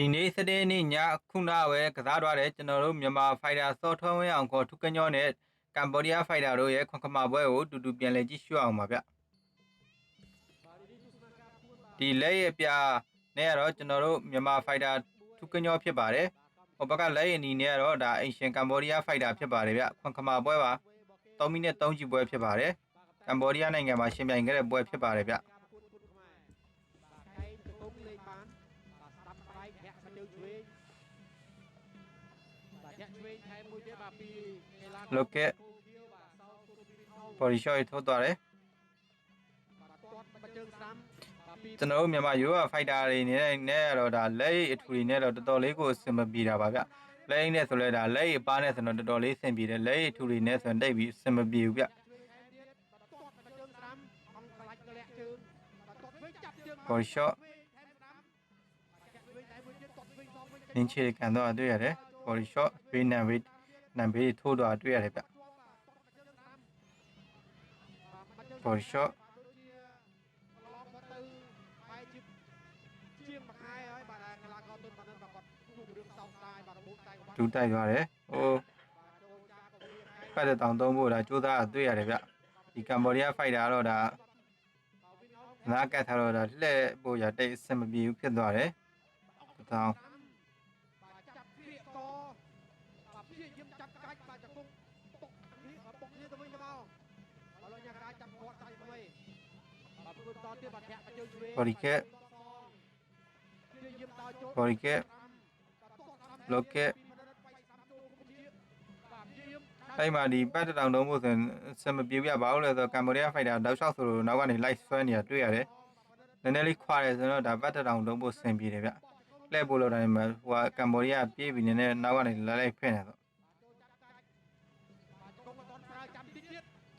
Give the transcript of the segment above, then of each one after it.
ဒီနေ့စတဲ့နေ့ညခုနဝဲကစားသွားတဲ့ကျွန်တော်တို့မြန်မာဖိုက်တာစောထွန်းဝင်းအောင်ခေါ်ထုကညောနဲ့ကမ်ဘောဒီးယားဖိုက်တာတို့ရဲ့ခွန်ခမာပွဲကိုတူတူပြန်လည်ကြည့်ရှုအောင်ပါဗျဒီလက်ရဲ့ပြနဲ့ကတော့ကျွန်တော်တို့မြန်မာဖိုက်တာထုကညောဖြစ်ပါတယ်ဟိုဘက်ကလက်ရဲ့အနီနဲ့ကတော့ဒါအင်ရှင်ကမ်ဘောဒီးယားဖိုက်တာဖြစ်ပါတယ်ဗျခွန်ခမာပွဲပါ3မိနစ်3ချီပွဲဖြစ်ပါတယ်ကမ်ဘောဒီးယားနိုင်ငံမှာရှင်ပြိုင်ခဲ့တဲ့ပွဲဖြစ်ပါတယ်ဗျ လုတ်ကက်ပေါ်ရီရှော့ရထိုးသွားတယ်ကျွန်တော်တို့မြန်မာရိုးရဖိုက်တာတွေနေတဲ့နဲ့တော့ဒါလက်ရည်အထူတွေနဲ့တော့တော်တော်လေးကိုအဆင်မပြေတာပါဗျလက်ရည်နဲ့ဆိုလဲဒါလက်ရည်ပါနဲ့ဆိုတော့တော်တော်လေးအဆင်ပြေတယ်လက်ရည်အထူတွေနဲ့ဆိုရင်တိတ်ပြီးအဆင်မပြေဘူးဗျပေါ်ရှော့နင်းချေကန်တော့တွေ့ရတယ်ပေါ်ရှော့ဝေးနံဝေး နံပေးထိုးတော့တွေ့ရတယ်ဗျ for shot ဒူးတိုက်သွားတယ်ဟိုဖက်တဲ့တောင်သုံးဖို့ဒါကြိုးစားတာတွေ့ရတယ်ဗျဒီကမ္ဘောဒီးယားဖိုက်တာကတော့ဒါနားကတ်ထားတော့ဒါလှည့်ဖို့ရတိတ်အဆင်မပြေဘူးဖြစ်သွားတယ်တောင် ကက်លោកကက်အဲ့မှာဒီပတ်တတောင်တုံးဖို့ဆိုရင်စမပြေပြပါဘူးလေဆိုတော့ကမ်ဘောဒီးယားဖိုက်တာတောက်လျှောက်ဆိုလို့နောက်ကနေလိုက်ဆွဲနေတာတွေ့ရတယ်နည်းနည်းလေးခွာတယ်ဆိုတော့ဒါပတ်တတောင်တုံးဖို့ဆင်ပြေတယ်ဗျလှည့်ဖို့လို့တိုင်းမှာဟိုကကမ်ဘောဒီးယားပြေးပြီးနည်းနည်းနောက်ကနေလိုက်လိုက်ဖက်နေတော့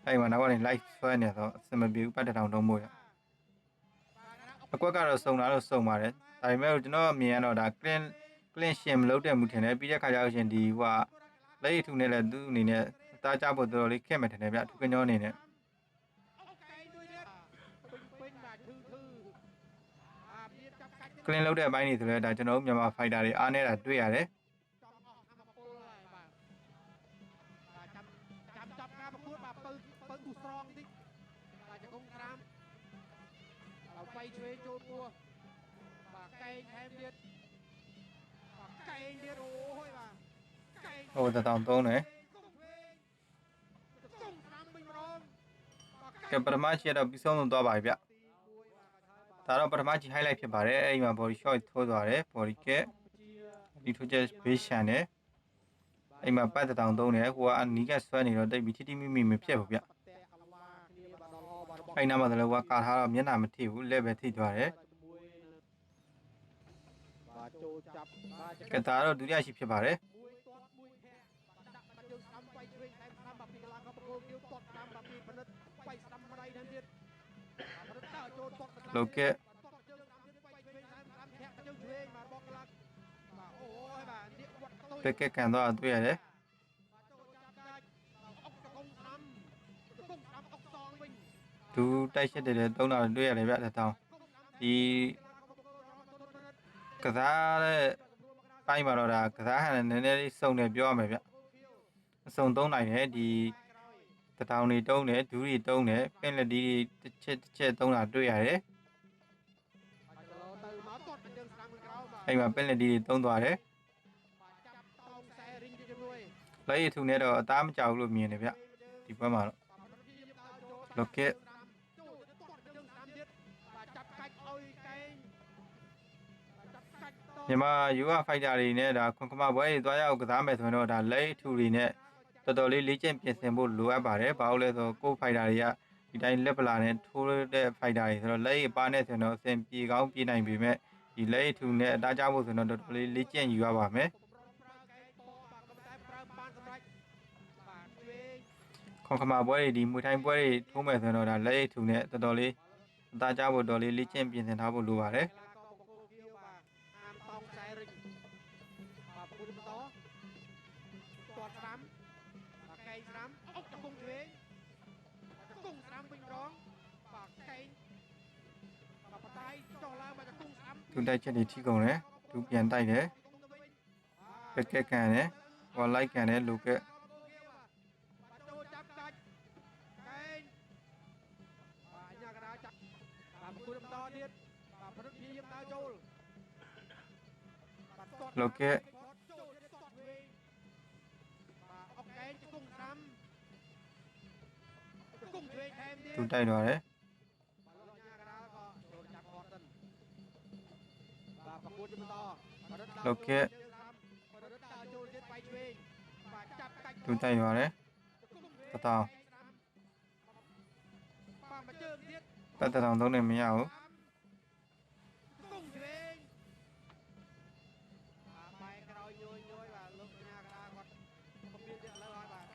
အဲ့မှာနောက်ကနေလိုက်ဆွဲနေတော့စမပြေဘူးပတ်တတောင်တုံးဖို့ရ အကွက်ကတော့စုံလာတော့စုံပါတယ်ဒါပေမဲ့ကျွန်တော်အမြင်ကတော့ဒါ clean clean ရှင်မလုပ်တဲ့မှုထင်တယ်ပြီးတဲ့ခါကျတော့ရှင်ဒီဟိုက လက်ရည်ထူနဲ့လည်းသူ့အနေနဲ့တားကြဖို့တော်တော်လေးခက်မှတယ်ဗျထူကညောအနေနဲ့ ကလင်းလောက်တဲ့အပိုင်းတွေဆိုလဲဒါကျွန်တော်တို့မြန်မာဖိုက်တာတွေအားနေတာတွေ့ရတယ် ចំអស់ធម្មពលហើយបាទបាទចាំចាំចាប់ការប្រកួតបាទពៅពៅគូស្រងតិចបាទចង្គង់ក្រាម vay thuế chôn mua mà cay em biết mà cay anh biết ôi mà ôi ta tòng tôn này cái phần mà chia đầu bị xong rồi bài vậy ဒါတော့ပထမကြီး highlight ဖြစ်ပါတယ်အဲ့ဒီမှာ body shot ထိုးသွားတယ် body cap ဒီထိုးချက်ဘေးရှန်တယ်အဲ့မှာပတ်တောင်သုံးတယ်ကိုကအနီးကဆွဲနေတော့တိတ်ပြီးထိတိမိမိမဖြစ်ဘူးဗျ အဲ့နားမှာသလုံးကကာထားတော့မျက်နှာမထိဘူးလက်ပဲထိသွားတယ်ကတားတော့ဒုတိယရှိဖြစ်ပါတယ်လောက်ကက်ပက်ကက်ကန်တော့တွေ့ရတယ် ဒူးတိုက်ရှစ်တယ်လည်းသုံးတာတွေ့ရတယ်ဗျတစ်ထောင်ဒီကစားတဲ့ပိုင်းမှာတော့ဒါကစားဟန်နည်းနည်းလေးစုံတယ်ပြောရမယ်ဗျအစုံသုံးနိုင်တယ်ဒီတထောင်တွေတုံးတယ်ဒူးတွေတုံးတယ်ပင်လက်ဒီတစ်ချက်တစ်ချက်သုံးတာတွေ့ရတယ်အဲ့မှာပင်လက်ဒီတွေသုံးသွားတယ်လိုက်ရထုနဲ့တော့အသားမကြောက်လို့မြင်တယ်ဗျဒီဘက်မှာတော့ locket မြန်မာယူကဖိုက်တာတွေနဲ့ဒါခွန်ခမပွဲတွေတွားရောက်ကစားမယ်ဆိုရင်တော့ဒါလက်ထူတွေနဲ့တော်တော်လေးလေ့ကျင့်ပြင်ဆင်ဖို့လိုအပ်ပါတယ်ဘာလို့လဲဆိုတော့ကိုယ်ဖိုက်တာတွေကဒီတိုင်းလက်ပလာနဲ့ထိုးတဲ့ဖိုက်တာတွေဆိုတော့လက်ရည်ပါနဲ့ဆိုရင်တော့အဆင်ပြေကောင်းပြေနိုင်ပေမဲ့ဒီလက်ရည်ထူနဲ့အတားကြဖို့ဆိုရင်တော့တော်တော်လေးလေ့ကျင့်ယူရပါမယ်ခွန်ခမပွဲတွေဒီမွေထိုင်းပွဲတွေထိုးမယ်ဆိုရင်တော့ဒါလက်ရည်ထူနဲ့တော်တော်လေးအတားကြဖို့တော်လေးလေ့ကျင့်ပြင်ဆင်ထားဖို့လိုပါတယ် တိုင်ချက်တွေ ထိကုန်တယ်သူပြန်တိုက်တယ်ကက်-ကက်ကန်တယ်ဝါးလိုက်ကန်တယ်လိုကက်လိုကက်သူတိုက်သွားတယ် locket တူတိုက်ပါတယ်တတောင်တတတောင်သုံးနေမရဘူး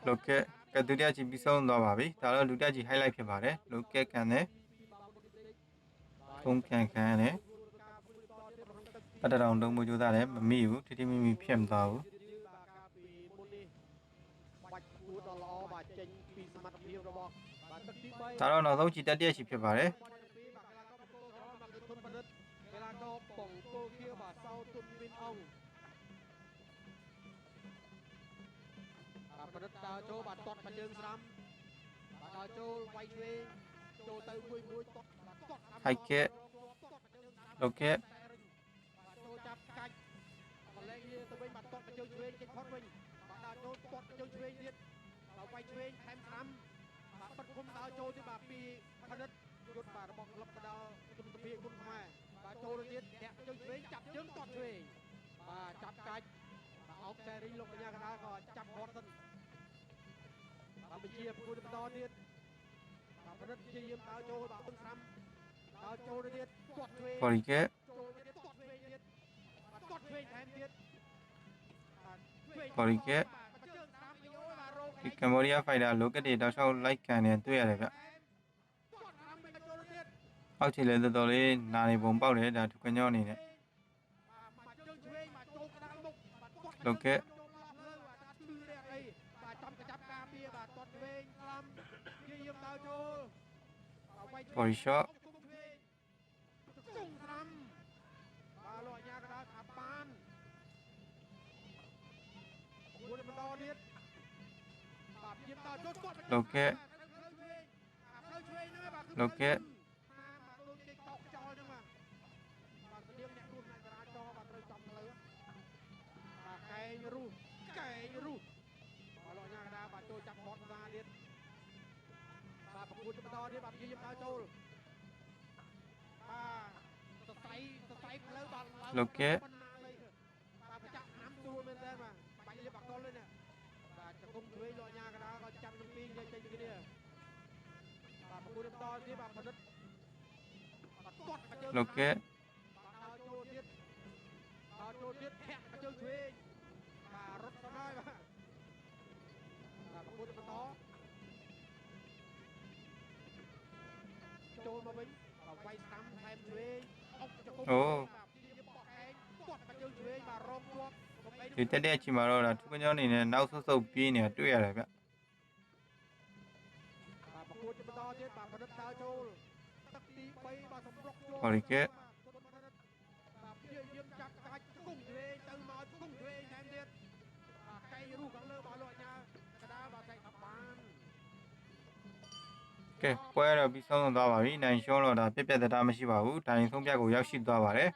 လောက်ကကဒုတိယချီပြီးဆုံးသွားပါပြီဒါတော့ဒုတိယချီ highlight ဖြစ်ပါတယ်လောက်ကကန်နဲ့ဖုံးကန်ကန်နဲ့ ယ်ပတ်တတောင်သုံးမှုကြိုးစားတယ်မမိဘူးထိထိမိမိဖြစ်မသွားဘူး បាទកាលពីមុននេះបាច់គួរដល់ល្អបាទចេញពីសមត្ថភាពរបស់បាទទឹកទី3 ဒါတော့နောက်ဆုံးကြီးတက်တရက်ရှိဖြစ်ပါတယ် បាទកីឡាករបង្គោលក្របាទគឺទុនបណ្ឌិតកីឡាករបង្គោលខៀវបាទសៅទុនមីនអងបាទបណ្ឌិតដើរចូលបាទតត់មកជើងស្ដាំបាទដើរចូលវាយឆ្វេងចូលទៅមួយមួយតត់បាទតត់ស្ដាំ ហើយកែလူကက် លែងទៅវិញបាត់គាត់បញ្ជើញឆ្វេងចេញផុតវិញបាត់ដល់ចូលគាត់បញ្ជើញឆ្វេងទៀតដល់វាយឆ្វេងថែមស្ដាំបាទបិទគុំដល់ចូលទៀតបាទពីផលិតយុទ្ធបាទរបស់ក្លឹបដល់ជំនពាគុណខ្មែរបាទចូលទៅទៀតធាក់ជើងឆ្វេងចាប់ជើងគាត់ឆ្វេងបាទចាប់កាច់បាទអោបសេរីលោកកញ្ញាកណ្ដាលក៏ចាប់គាត់សិនបាទបញ្ជាគួយបន្តទៀតបាទផលិតជាយាមដល់ចូលបាទគុណស្រាំដល់ចូលទៅទៀតគាត់ឆ្វេងគាត់គេ ပေါ်ရီကက်ဒီကမ္ဘောဒီးယားဖိုင်တာလိုကက်တွေတောက်လျှောက်လိုက်ကန်နေတွေ့ရတယ်ဗျအောက်ခြေလည်းတော်တော်လေးနာနေပုံပေါက်တယ်ဒါဒုကညောအနေနဲ့လိုကက်ပေါ်ရီရှော့ កើតអាបានមួយម្ដងទៀតបាទយឹមដល់ចុះគាត់លោកកែលោកកែែងរូសកែងរូសបាទលោកអាញាកដាបាទចូលចាប់ហត់សាទៀតបាទប្រគួតបន្តទៀតបាទព្យាយាមដើរចូលបាទសរសៃសរសៃផ្លូវ លោកកែ ប៉ុណ្ណាលេបាទប្រចាក់ឆ្នាំស្រួលមែនតើបាទបាច់លៀបបាក់កុលទេនេះបាទចង្គង់ឆ្វេងលោកអាញាកណ្ដាលក៏ចាំនឹងពីរនិយាយចេញពីគ្នា បាទប្រគួតបន្តទៀតបាទផលិតបាទទាត់មកជើង លោកកែ បាទដល់ចូលទៀតដល់ចូលទៀតធាក់មកជើងឆ្វេងបាទរត់ទៅហើយបាទបាទប្រគួតបន្តចូលមកវិញបាទវាយស្ដាំថែមឆ្វេងអុកចង្គង់ អូ ဒီတက်တဲ့အချိန်မှာတော့ဒါသူကကြောင်းနေနဲ့နောက်ဆုတ်ဆုတ်ပြေးနေတာတွေ့ရတယ်ဗျဟော်ရီကဲကဲပွဲတော့ပြီးဆုံးသွားပါပြီနိုင်ရှောတော့ဒါပြက်ပြက်တတားမရှိပါဘူးဒိုင်ဆုံးပြက်ကိုရောက်ရှိသွားပါတယ်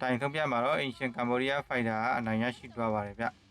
တိုင်ထုတ်ပြမှာတော့ Ancient Cambodia Fighter ကအနိုင်ရရှိသွားပါတယ်ဗျ။